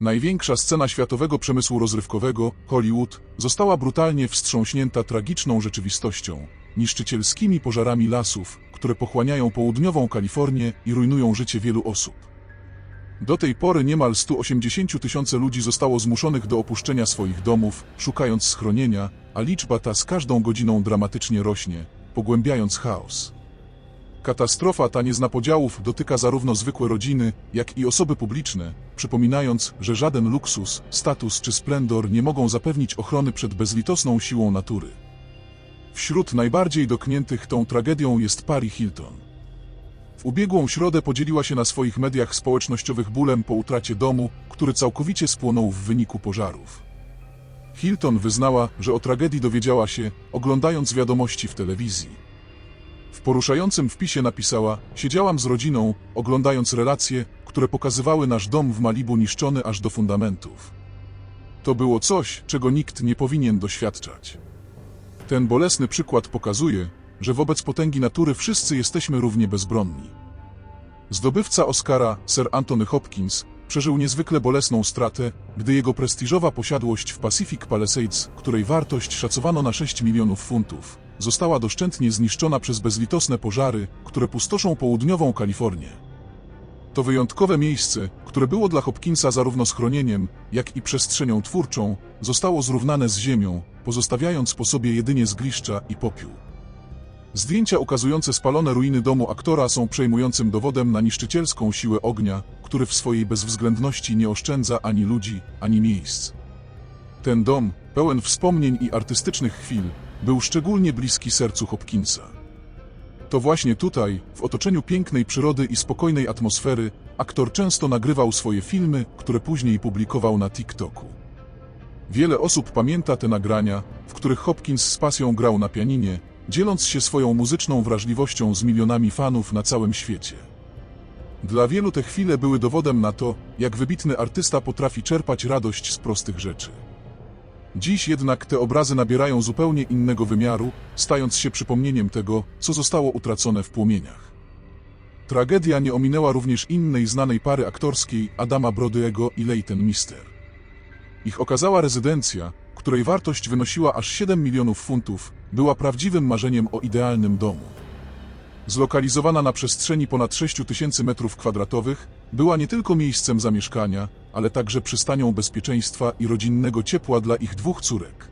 Największa scena światowego przemysłu rozrywkowego, Hollywood, została brutalnie wstrząśnięta tragiczną rzeczywistością, niszczycielskimi pożarami lasów, które pochłaniają południową Kalifornię i rujnują życie wielu osób. Do tej pory niemal 180 tysięcy ludzi zostało zmuszonych do opuszczenia swoich domów, szukając schronienia, a liczba ta z każdą godziną dramatycznie rośnie, pogłębiając chaos. Katastrofa ta nie zna podziałów, dotyka zarówno zwykłe rodziny, jak i osoby publiczne, przypominając, że żaden luksus, status czy splendor nie mogą zapewnić ochrony przed bezlitosną siłą natury. Wśród najbardziej dotkniętych tą tragedią jest Paris Hilton. W ubiegłą środę podzieliła się na swoich mediach społecznościowych bólem po utracie domu, który całkowicie spłonął w wyniku pożarów. Hilton wyznała, że o tragedii dowiedziała się, oglądając wiadomości w telewizji. W poruszającym wpisie napisała: Siedziałam z rodziną, oglądając relacje, które pokazywały nasz dom w Malibu niszczony aż do fundamentów. To było coś, czego nikt nie powinien doświadczać. Ten bolesny przykład pokazuje, że wobec potęgi natury wszyscy jesteśmy równie bezbronni. Zdobywca Oscara, Sir Anthony Hopkins, przeżył niezwykle bolesną stratę, gdy jego prestiżowa posiadłość w Pacific Palisades, której wartość szacowano na 6 milionów funtów, została doszczętnie zniszczona przez bezlitosne pożary, które pustoszą południową Kalifornię. To wyjątkowe miejsce, które było dla Hopkinsa zarówno schronieniem, jak i przestrzenią twórczą, zostało zrównane z ziemią, pozostawiając po sobie jedynie zgliszcza i popiół. Zdjęcia ukazujące spalone ruiny domu aktora są przejmującym dowodem na niszczycielską siłę ognia, który w swojej bezwzględności nie oszczędza ani ludzi, ani miejsc. Ten dom, pełen wspomnień i artystycznych chwil, był szczególnie bliski sercu Hopkinsa. To właśnie tutaj, w otoczeniu pięknej przyrody i spokojnej atmosfery, aktor często nagrywał swoje filmy, które później publikował na TikToku. Wiele osób pamięta te nagrania, w których Hopkins z pasją grał na pianinie, dzieląc się swoją muzyczną wrażliwością z milionami fanów na całym świecie. Dla wielu te chwile były dowodem na to, jak wybitny artysta potrafi czerpać radość z prostych rzeczy. Dziś jednak te obrazy nabierają zupełnie innego wymiaru, stając się przypomnieniem tego, co zostało utracone w płomieniach. Tragedia nie ominęła również innej znanej pary aktorskiej Adama Brodyego i Leighton Mister. Ich okazała rezydencja, której wartość wynosiła aż 7 milionów funtów, była prawdziwym marzeniem o idealnym domu. Zlokalizowana na przestrzeni ponad 6 tysięcy metrów kwadratowych, była nie tylko miejscem zamieszkania, ale także przystanią bezpieczeństwa i rodzinnego ciepła dla ich dwóch córek.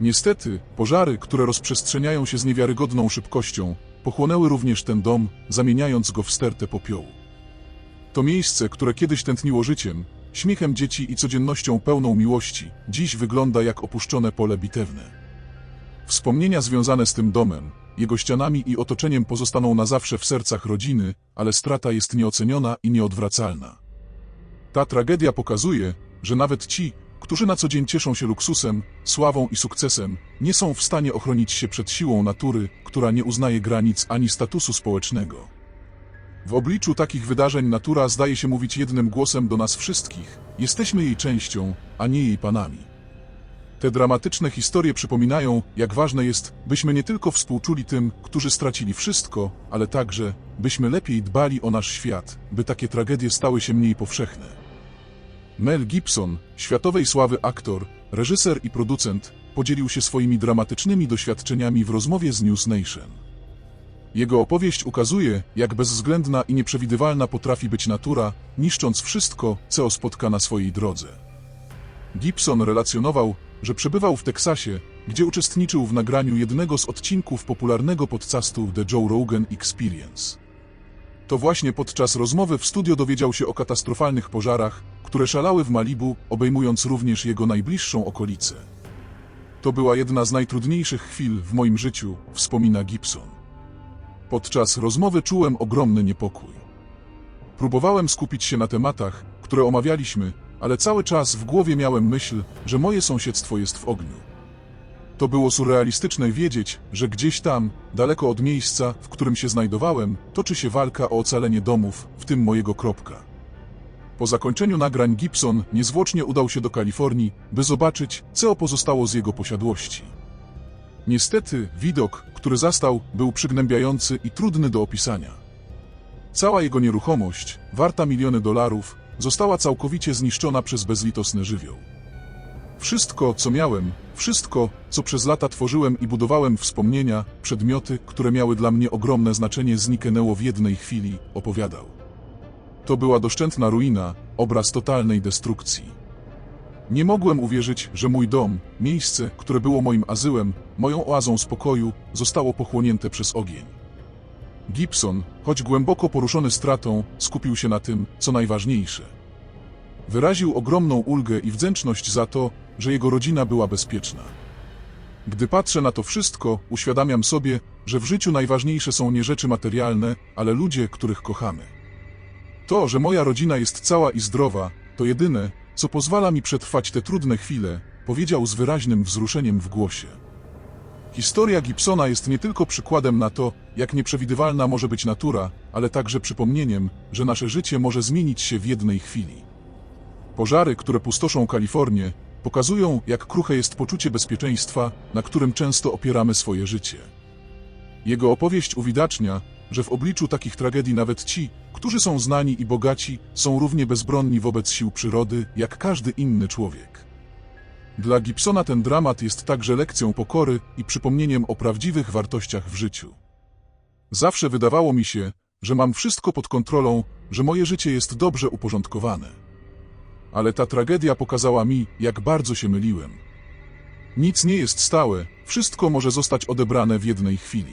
Niestety, pożary, które rozprzestrzeniają się z niewiarygodną szybkością, pochłonęły również ten dom, zamieniając go w stertę popiołu. To miejsce, które kiedyś tętniło życiem, śmiechem dzieci i codziennością pełną miłości, dziś wygląda jak opuszczone pole bitewne. Wspomnienia związane z tym domem, jego ścianami i otoczeniem pozostaną na zawsze w sercach rodziny, ale strata jest nieoceniona i nieodwracalna. Ta tragedia pokazuje, że nawet ci, którzy na co dzień cieszą się luksusem, sławą i sukcesem, nie są w stanie ochronić się przed siłą natury, która nie uznaje granic ani statusu społecznego. W obliczu takich wydarzeń natura zdaje się mówić jednym głosem do nas wszystkich. Jesteśmy jej częścią, a nie jej panami. Te dramatyczne historie przypominają, jak ważne jest, byśmy nie tylko współczuli tym, którzy stracili wszystko, ale także, byśmy lepiej dbali o nasz świat, by takie tragedie stały się mniej powszechne. Mel Gibson, światowej sławy aktor, reżyser i producent, podzielił się swoimi dramatycznymi doświadczeniami w rozmowie z News Nation. Jego opowieść ukazuje, jak bezwzględna i nieprzewidywalna potrafi być natura, niszcząc wszystko, co spotka na swojej drodze. Gibson relacjonował, że przebywał w Teksasie, gdzie uczestniczył w nagraniu jednego z odcinków popularnego podcastu The Joe Rogan Experience. To właśnie podczas rozmowy w studio dowiedział się o katastrofalnych pożarach, które szalały w Malibu, obejmując również jego najbliższą okolicę. To była jedna z najtrudniejszych chwil w moim życiu, wspomina Gibson. Podczas rozmowy czułem ogromny niepokój. Próbowałem skupić się na tematach, które omawialiśmy, ale cały czas w głowie miałem myśl, że moje sąsiedztwo jest w ogniu. To było surrealistyczne wiedzieć, że gdzieś tam, daleko od miejsca, w którym się znajdowałem, toczy się walka o ocalenie domów, w tym mojego kropka. Po zakończeniu nagrań Gibson niezwłocznie udał się do Kalifornii, by zobaczyć, co pozostało z jego posiadłości. Niestety, widok, który zastał, był przygnębiający i trudny do opisania. Cała jego nieruchomość, warta miliony dolarów, została całkowicie zniszczona przez bezlitosny żywioł. Wszystko, co miałem, wszystko, co przez lata tworzyłem i budowałem wspomnienia, przedmioty, które miały dla mnie ogromne znaczenie, zniknęło w jednej chwili, opowiadał. To była doszczętna ruina, obraz totalnej destrukcji. Nie mogłem uwierzyć, że mój dom, miejsce, które było moim azyłem, moją oazą spokoju, zostało pochłonięte przez ogień. Gibson, choć głęboko poruszony stratą, skupił się na tym, co najważniejsze. Wyraził ogromną ulgę i wdzięczność za to, że jego rodzina była bezpieczna. Gdy patrzę na to wszystko, uświadamiam sobie, że w życiu najważniejsze są nie rzeczy materialne, ale ludzie, których kochamy. To, że moja rodzina jest cała i zdrowa, to jedyne, co pozwala mi przetrwać te trudne chwile, powiedział z wyraźnym wzruszeniem w głosie. Historia Gibsona jest nie tylko przykładem na to, jak nieprzewidywalna może być natura, ale także przypomnieniem, że nasze życie może zmienić się w jednej chwili. Pożary, które pustoszą Kalifornię, pokazują, jak kruche jest poczucie bezpieczeństwa, na którym często opieramy swoje życie. Jego opowieść uwidacznia, że w obliczu takich tragedii nawet ci, którzy są znani i bogaci, są równie bezbronni wobec sił przyrody, jak każdy inny człowiek. Dla Gibsona ten dramat jest także lekcją pokory i przypomnieniem o prawdziwych wartościach w życiu. Zawsze wydawało mi się, że mam wszystko pod kontrolą, że moje życie jest dobrze uporządkowane. Ale ta tragedia pokazała mi, jak bardzo się myliłem. Nic nie jest stałe, wszystko może zostać odebrane w jednej chwili.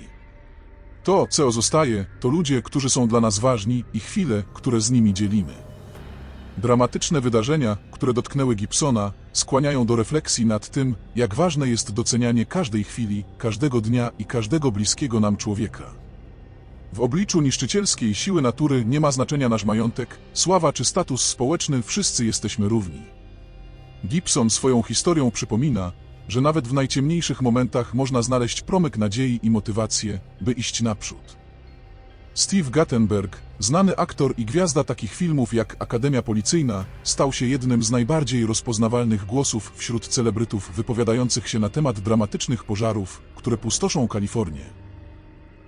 To, co zostaje, to ludzie, którzy są dla nas ważni i chwile, które z nimi dzielimy. Dramatyczne wydarzenia, które dotknęły Gibsona, skłaniają do refleksji nad tym, jak ważne jest docenianie każdej chwili, każdego dnia i każdego bliskiego nam człowieka. W obliczu niszczycielskiej siły natury nie ma znaczenia nasz majątek, sława czy status społeczny, wszyscy jesteśmy równi. Gibson swoją historią przypomina, że nawet w najciemniejszych momentach można znaleźć promyk nadziei i motywację, by iść naprzód. Steve Guttenberg, znany aktor i gwiazda takich filmów jak Akademia Policyjna, stał się jednym z najbardziej rozpoznawalnych głosów wśród celebrytów wypowiadających się na temat dramatycznych pożarów, które pustoszą Kalifornię.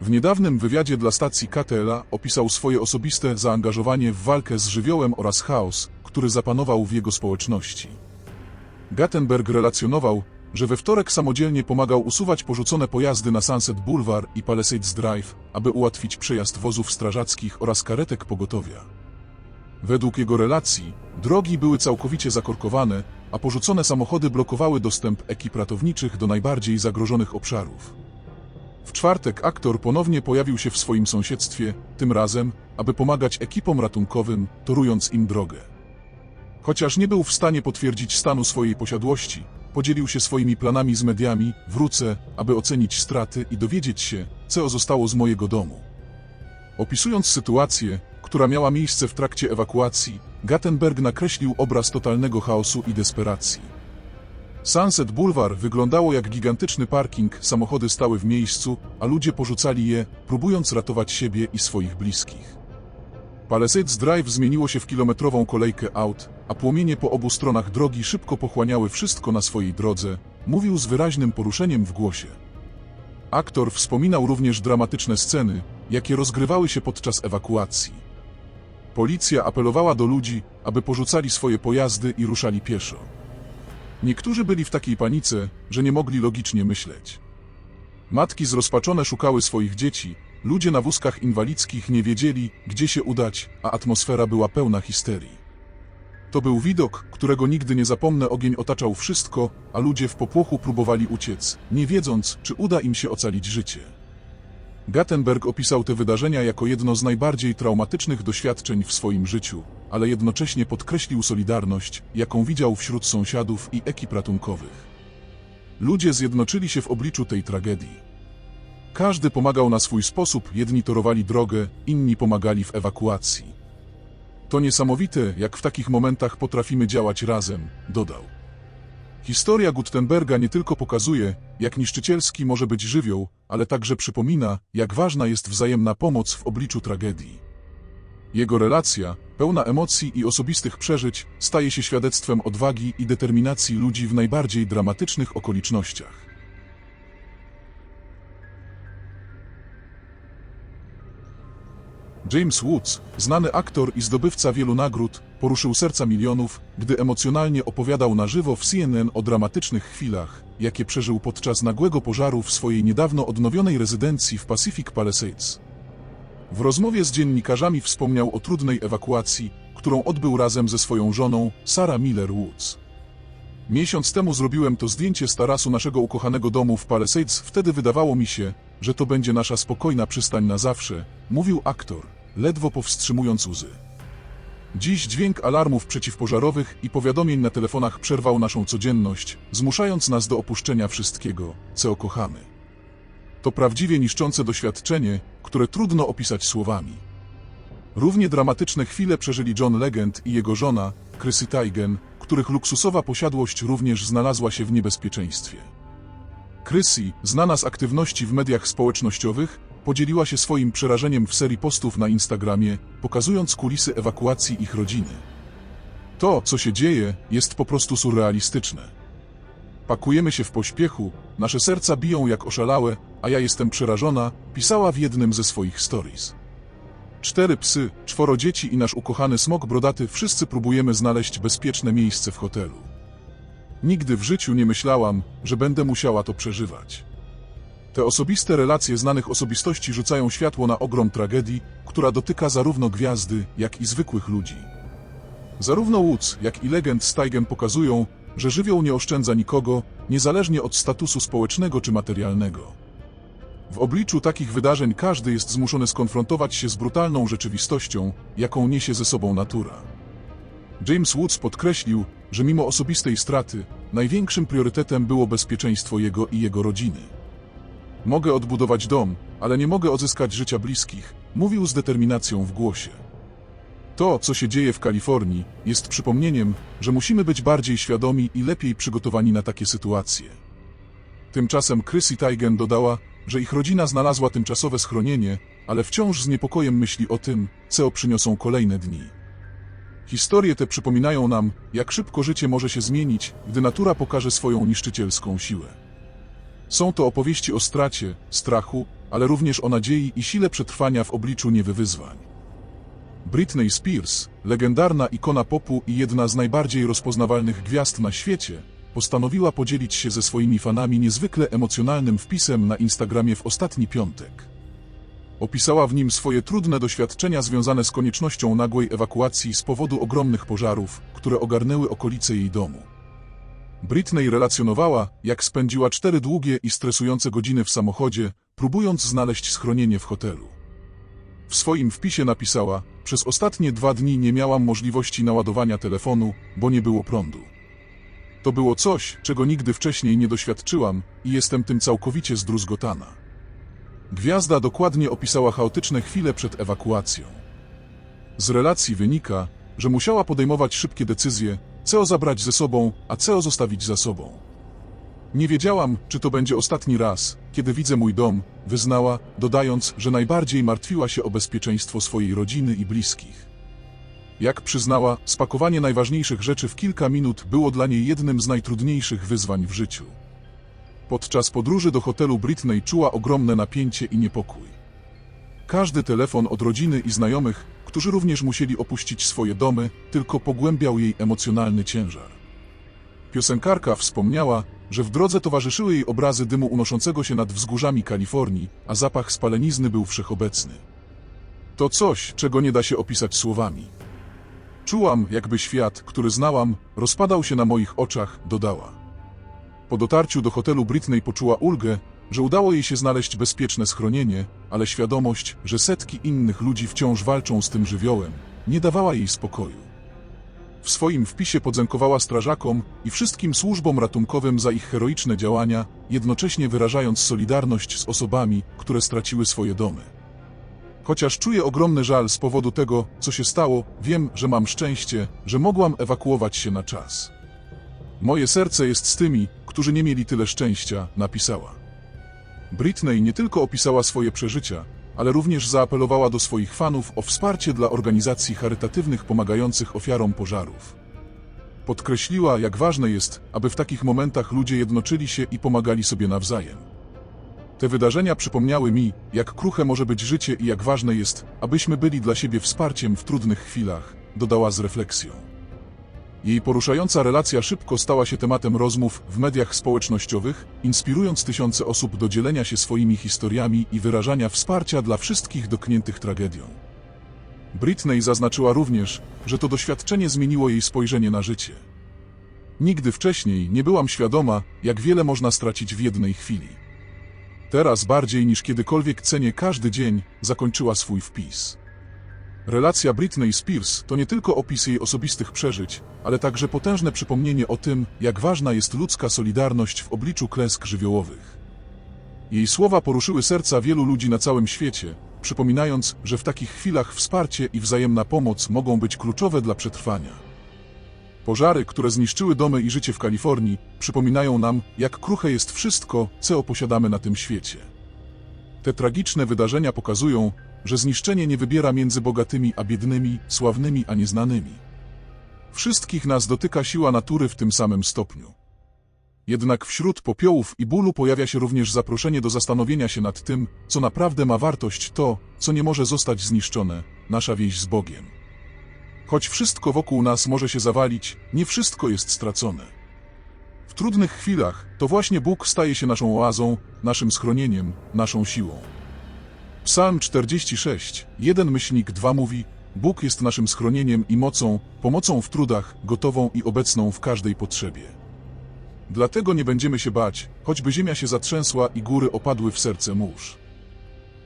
W niedawnym wywiadzie dla stacji KTLA opisał swoje osobiste zaangażowanie w walkę z żywiołem oraz chaos, który zapanował w jego społeczności. Gattenberg relacjonował, że we wtorek samodzielnie pomagał usuwać porzucone pojazdy na Sunset Boulevard i Palisades Drive, aby ułatwić przejazd wozów strażackich oraz karetek pogotowia. Według jego relacji, drogi były całkowicie zakorkowane, a porzucone samochody blokowały dostęp ekip ratowniczych do najbardziej zagrożonych obszarów. W czwartek aktor ponownie pojawił się w swoim sąsiedztwie, tym razem, aby pomagać ekipom ratunkowym, torując im drogę. Chociaż nie był w stanie potwierdzić stanu swojej posiadłości, podzielił się swoimi planami z mediami, wrócę, aby ocenić straty i dowiedzieć się, co zostało z mojego domu. Opisując sytuację, która miała miejsce w trakcie ewakuacji, Gattenberg nakreślił obraz totalnego chaosu i desperacji. Sunset Boulevard wyglądało jak gigantyczny parking, samochody stały w miejscu, a ludzie porzucali je, próbując ratować siebie i swoich bliskich. Palisades Drive zmieniło się w kilometrową kolejkę aut, a płomienie po obu stronach drogi szybko pochłaniały wszystko na swojej drodze, mówił z wyraźnym poruszeniem w głosie. Aktor wspominał również dramatyczne sceny, jakie rozgrywały się podczas ewakuacji. Policja apelowała do ludzi, aby porzucali swoje pojazdy i ruszali pieszo. Niektórzy byli w takiej panice, że nie mogli logicznie myśleć. Matki zrozpaczone szukały swoich dzieci, ludzie na wózkach inwalidzkich nie wiedzieli, gdzie się udać, a atmosfera była pełna histerii. To był widok, którego nigdy nie zapomnę. Ogień otaczał wszystko, a ludzie w popłochu próbowali uciec, nie wiedząc, czy uda im się ocalić życie. Gattenberg opisał te wydarzenia jako jedno z najbardziej traumatycznych doświadczeń w swoim życiu, ale jednocześnie podkreślił solidarność, jaką widział wśród sąsiadów i ekip ratunkowych. Ludzie zjednoczyli się w obliczu tej tragedii. Każdy pomagał na swój sposób, jedni torowali drogę, inni pomagali w ewakuacji. To niesamowite, jak w takich momentach potrafimy działać razem, dodał. Historia Gutenberga nie tylko pokazuje, jak niszczycielski może być żywioł, ale także przypomina, jak ważna jest wzajemna pomoc w obliczu tragedii. Jego relacja, pełna emocji i osobistych przeżyć, staje się świadectwem odwagi i determinacji ludzi w najbardziej dramatycznych okolicznościach. James Woods, znany aktor i zdobywca wielu nagród, poruszył serca milionów, gdy emocjonalnie opowiadał na żywo w CNN o dramatycznych chwilach, jakie przeżył podczas nagłego pożaru w swojej niedawno odnowionej rezydencji w Pacific Palisades. W rozmowie z dziennikarzami wspomniał o trudnej ewakuacji, którą odbył razem ze swoją żoną, Sarah Miller Woods. Miesiąc temu zrobiłem to zdjęcie z tarasu naszego ukochanego domu w Palisades. Wtedy wydawało mi się, że to będzie nasza spokojna przystań na zawsze, mówił aktor, ledwo powstrzymując łzy. Dziś dźwięk alarmów przeciwpożarowych i powiadomień na telefonach przerwał naszą codzienność, zmuszając nas do opuszczenia wszystkiego, co kochamy. To prawdziwie niszczące doświadczenie, które trudno opisać słowami. Równie dramatyczne chwile przeżyli John Legend i jego żona, Chrissy Teigen, których luksusowa posiadłość również znalazła się w niebezpieczeństwie. Chrissy, znana z aktywności w mediach społecznościowych, podzieliła się swoim przerażeniem w serii postów na Instagramie, pokazując kulisy ewakuacji ich rodziny. To, co się dzieje, jest po prostu surrealistyczne. Pakujemy się w pośpiechu, nasze serca biją jak oszalałe, a ja jestem przerażona, pisała w jednym ze swoich stories. Cztery psy, czworo dzieci i nasz ukochany smok brodaty wszyscy próbujemy znaleźć bezpieczne miejsce w hotelu. Nigdy w życiu nie myślałam, że będę musiała to przeżywać. Te osobiste relacje znanych osobistości rzucają światło na ogrom tragedii, która dotyka zarówno gwiazdy, jak i zwykłych ludzi. Zarówno Woods, jak i legend Steigen pokazują, że żywioł nie oszczędza nikogo, niezależnie od statusu społecznego czy materialnego. W obliczu takich wydarzeń każdy jest zmuszony skonfrontować się z brutalną rzeczywistością, jaką niesie ze sobą natura. James Woods podkreślił, że mimo osobistej straty, największym priorytetem było bezpieczeństwo jego i jego rodziny. Mogę odbudować dom, ale nie mogę odzyskać życia bliskich, mówił z determinacją w głosie. To, co się dzieje w Kalifornii, jest przypomnieniem, że musimy być bardziej świadomi i lepiej przygotowani na takie sytuacje. Tymczasem Chrissy Teigen dodała, że ich rodzina znalazła tymczasowe schronienie, ale wciąż z niepokojem myśli o tym, co przyniosą kolejne dni. Historie te przypominają nam, jak szybko życie może się zmienić, gdy natura pokaże swoją niszczycielską siłę. Są to opowieści o stracie, strachu, ale również o nadziei i sile przetrwania w obliczu niewywyzwań. Britney Spears, legendarna ikona popu i jedna z najbardziej rozpoznawalnych gwiazd na świecie, postanowiła podzielić się ze swoimi fanami niezwykle emocjonalnym wpisem na Instagramie w ostatni piątek. Opisała w nim swoje trudne doświadczenia związane z koniecznością nagłej ewakuacji z powodu ogromnych pożarów, które ogarnęły okolice jej domu. Britney relacjonowała, jak spędziła cztery długie i stresujące godziny w samochodzie, próbując znaleźć schronienie w hotelu. W swoim wpisie napisała: Przez ostatnie dwa dni nie miałam możliwości naładowania telefonu, bo nie było prądu. To było coś, czego nigdy wcześniej nie doświadczyłam i jestem tym całkowicie zdruzgotana. Gwiazda dokładnie opisała chaotyczne chwile przed ewakuacją. Z relacji wynika, że musiała podejmować szybkie decyzje, co zabrać ze sobą, a co zostawić za sobą. Nie wiedziałam, czy to będzie ostatni raz, kiedy widzę mój dom, wyznała, dodając, że najbardziej martwiła się o bezpieczeństwo swojej rodziny i bliskich. Jak przyznała, spakowanie najważniejszych rzeczy w kilka minut było dla niej jednym z najtrudniejszych wyzwań w życiu. Podczas podróży do hotelu Britney czuła ogromne napięcie i niepokój. Każdy telefon od rodziny i znajomych, którzy również musieli opuścić swoje domy, tylko pogłębiał jej emocjonalny ciężar. Piosenkarka wspomniała, że w drodze towarzyszyły jej obrazy dymu unoszącego się nad wzgórzami Kalifornii, a zapach spalenizny był wszechobecny. To coś, czego nie da się opisać słowami. Czułam, jakby świat, który znałam, rozpadał się na moich oczach, dodała. Po dotarciu do hotelu Britney poczuła ulgę, że udało jej się znaleźć bezpieczne schronienie, ale świadomość, że setki innych ludzi wciąż walczą z tym żywiołem, nie dawała jej spokoju. W swoim wpisie podziękowała strażakom i wszystkim służbom ratunkowym za ich heroiczne działania, jednocześnie wyrażając solidarność z osobami, które straciły swoje domy. Chociaż czuję ogromny żal z powodu tego, co się stało, wiem, że mam szczęście, że mogłam ewakuować się na czas. Moje serce jest z tymi, którzy nie mieli tyle szczęścia, napisała. Britney nie tylko opisała swoje przeżycia, ale również zaapelowała do swoich fanów o wsparcie dla organizacji charytatywnych pomagających ofiarom pożarów. Podkreśliła, jak ważne jest, aby w takich momentach ludzie jednoczyli się i pomagali sobie nawzajem. Te wydarzenia przypomniały mi, jak kruche może być życie i jak ważne jest, abyśmy byli dla siebie wsparciem w trudnych chwilach, dodała z refleksją. Jej poruszająca relacja szybko stała się tematem rozmów w mediach społecznościowych, inspirując tysiące osób do dzielenia się swoimi historiami i wyrażania wsparcia dla wszystkich dotkniętych tragedią. Britney zaznaczyła również, że to doświadczenie zmieniło jej spojrzenie na życie. Nigdy wcześniej nie byłam świadoma, jak wiele można stracić w jednej chwili. Teraz bardziej niż kiedykolwiek cenię każdy dzień, zakończyła swój wpis. Relacja Britney Spears to nie tylko opis jej osobistych przeżyć, ale także potężne przypomnienie o tym, jak ważna jest ludzka solidarność w obliczu klęsk żywiołowych. Jej słowa poruszyły serca wielu ludzi na całym świecie, przypominając, że w takich chwilach wsparcie i wzajemna pomoc mogą być kluczowe dla przetrwania. Pożary, które zniszczyły domy i życie w Kalifornii, przypominają nam, jak kruche jest wszystko, co posiadamy na tym świecie. Te tragiczne wydarzenia pokazują, że zniszczenie nie wybiera między bogatymi a biednymi, sławnymi a nieznanymi. Wszystkich nas dotyka siła natury w tym samym stopniu. Jednak wśród popiołów i bólu pojawia się również zaproszenie do zastanowienia się nad tym, co naprawdę ma wartość to, co nie może zostać zniszczone, nasza więź z Bogiem. Choć wszystko wokół nas może się zawalić, nie wszystko jest stracone. W trudnych chwilach to właśnie Bóg staje się naszą oazą, naszym schronieniem, naszą siłą. Psalm 46, 1 myślnik 2 mówi: Bóg jest naszym schronieniem i mocą, pomocą w trudach, gotową i obecną w każdej potrzebie. Dlatego nie będziemy się bać, choćby ziemia się zatrzęsła i góry opadły w serce mórz.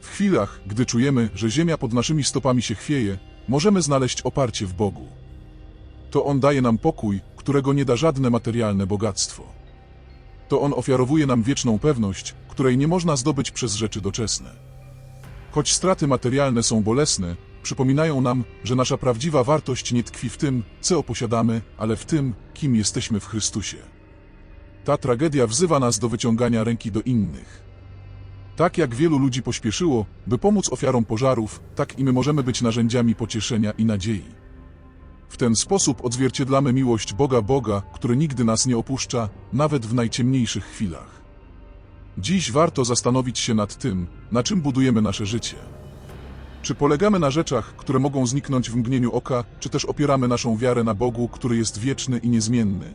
W chwilach, gdy czujemy, że ziemia pod naszymi stopami się chwieje, możemy znaleźć oparcie w Bogu. To On daje nam pokój, którego nie da żadne materialne bogactwo. To On ofiarowuje nam wieczną pewność, której nie można zdobyć przez rzeczy doczesne. Choć straty materialne są bolesne, przypominają nam, że nasza prawdziwa wartość nie tkwi w tym, co posiadamy, ale w tym, kim jesteśmy w Chrystusie. Ta tragedia wzywa nas do wyciągania ręki do innych. Tak jak wielu ludzi pośpieszyło, by pomóc ofiarom pożarów, tak i my możemy być narzędziami pocieszenia i nadziei. W ten sposób odzwierciedlamy miłość Boga Boga, który nigdy nas nie opuszcza, nawet w najciemniejszych chwilach. Dziś warto zastanowić się nad tym, na czym budujemy nasze życie. Czy polegamy na rzeczach, które mogą zniknąć w mgnieniu oka, czy też opieramy naszą wiarę na Bogu, który jest wieczny i niezmienny?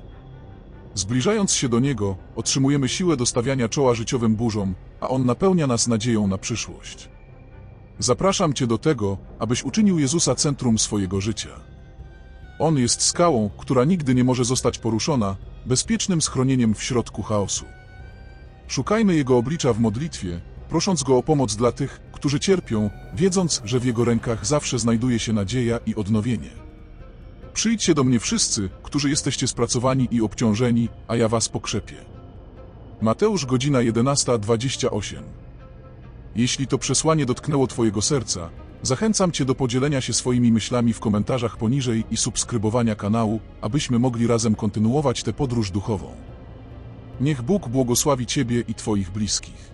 Zbliżając się do Niego, otrzymujemy siłę do stawiania czoła życiowym burzom, a On napełnia nas nadzieją na przyszłość. Zapraszam Cię do tego, abyś uczynił Jezusa centrum swojego życia. On jest skałą, która nigdy nie może zostać poruszona, bezpiecznym schronieniem w środku chaosu. Szukajmy Jego oblicza w modlitwie, prosząc Go o pomoc dla tych, którzy cierpią, wiedząc, że w Jego rękach zawsze znajduje się nadzieja i odnowienie. Przyjdźcie do mnie wszyscy, którzy jesteście spracowani i obciążeni, a ja was pokrzepię. Mateusz godzina 11.28 Jeśli to przesłanie dotknęło Twojego serca, zachęcam Cię do podzielenia się swoimi myślami w komentarzach poniżej i subskrybowania kanału, abyśmy mogli razem kontynuować tę podróż duchową. Niech Bóg błogosławi Ciebie i Twoich bliskich.